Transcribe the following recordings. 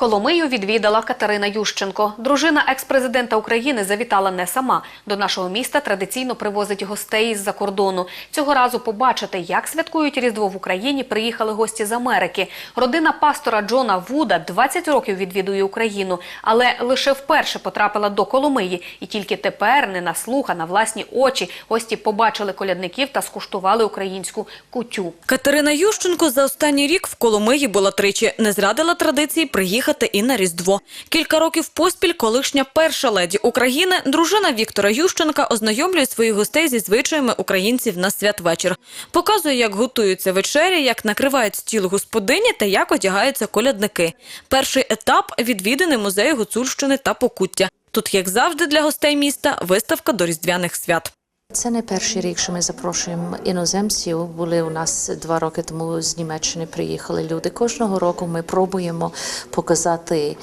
Коломию відвідала Катерина Ющенко. Дружина екс-президента України завітала не сама. До нашого міста традиційно привозить гостей із-за кордону. Цього разу побачити, як святкують Різдво в Україні, приїхали гості з Америки. Родина пастора Джона Вуда 20 років відвідує Україну, але лише вперше потрапила до Коломиї. І тільки тепер, не на слух, а на власні очі, гості побачили колядників та скуштували українську кутю. Катерина Ющенко за останній рік в Коломиї була тричі. Не зрадила традиції приїхати і на Різдво. Кілька років поспіль колишня перша леді України, дружина Віктора Ющенка, ознайомлює своїх гостей зі звичаями українців на святвечір. Показує, як готуються вечері, як накривають стіл господині та як одягаються колядники. Перший етап – відвідини музею Гуцульщини та Покуття. Тут, як завжди, для гостей міста виставка до різдвяних свят. Це не перший рік, що ми запрошуємо іноземців. Були у нас два роки тому з Німеччини приїхали люди. Кожного року ми пробуємо показати.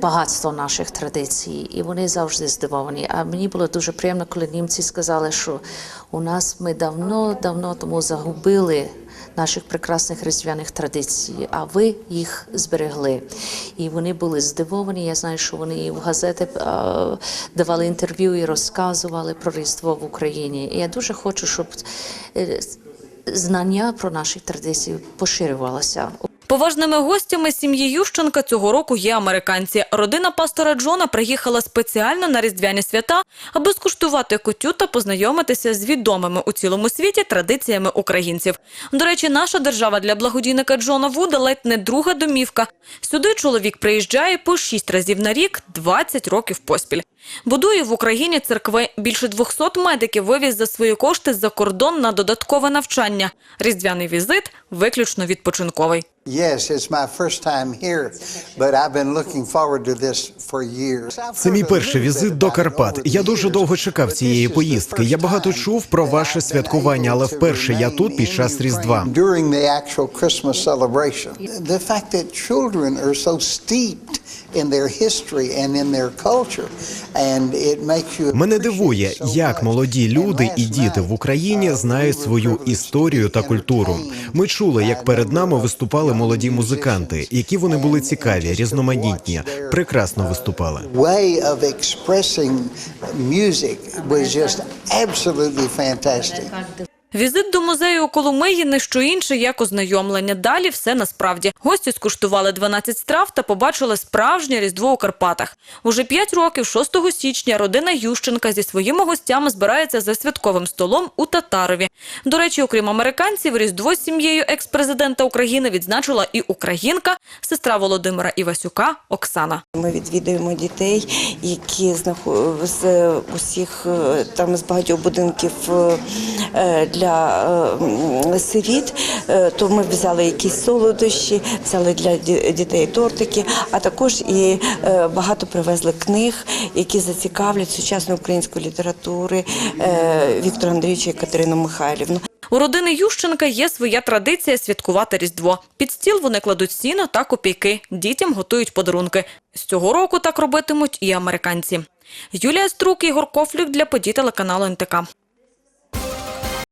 Багатство наших традицій, і вони завжди здивовані. А мені було дуже приємно, коли німці сказали, що у нас ми давно-давно тому загубили наших прекрасних різдвяних традицій, а ви їх зберегли. І вони були здивовані. Я знаю, що вони і в газети давали інтерв'ю і розказували про Різдво в Україні. І я дуже хочу, щоб е, знання про наші традиції поширювалося. Поважними гостями сім'ї Ющенка цього року є американці. Родина пастора Джона приїхала спеціально на різдвяні свята, аби скуштувати кутю та познайомитися з відомими у цілому світі традиціями українців. До речі, наша держава для благодійника Джона Вуда ледь не друга домівка. Сюди чоловік приїжджає по шість разів на рік, 20 років поспіль. Будує в Україні церкви. Більше 200 медиків вивіз за свої кошти за кордон на додаткове навчання. Різдвяний візит виключно відпочинковий. Yes, it's my first time here, but I've been looking forward to this for years. Це мій перший візит до Карпат. Я дуже довго чекав цієї поїздки. Я багато чув про ваше святкування, але вперше я тут під час Різдва. During the actual Christmas celebration. The fact that children are so steeped in their history and in their culture, and it makes you Мене дивує, як молоді люди і діти в Україні знають свою історію та культуру. Ми чули, як перед нами виступали молоді музиканти, які вони були цікаві, різноманітні, прекрасно виступали. way of expressing music was just absolutely fantastic. Візит до музею у Коломиї не що інше, як ознайомлення. Далі все насправді. Гості скуштували 12 страв та побачили справжнє Різдво у Карпатах. Уже 5 років, 6 січня, родина Ющенка зі своїми гостями збирається за святковим столом у Татарові. До речі, окрім американців, Різдво з сім'єю екс-президента України відзначила і українка, сестра Володимира Івасюка Оксана. Ми відвідуємо дітей, які з усіх е, там з багатьох будинків е, для е, сиріт. Е, То ми взяли якісь солодощі, взяли для дітей тортики, а також і е, багато привезли книг, які зацікавлять сучасної української літератури е, Віктора Андрійовича і Катерину Михайлівну. У родини Ющенка є своя традиція святкувати Різдво. Під стіл вони кладуть сіно та копійки. Дітям готують подарунки. З цього року так робитимуть і американці. Юлія Струк, Ігор Кофлюк для подій телеканалу НТК.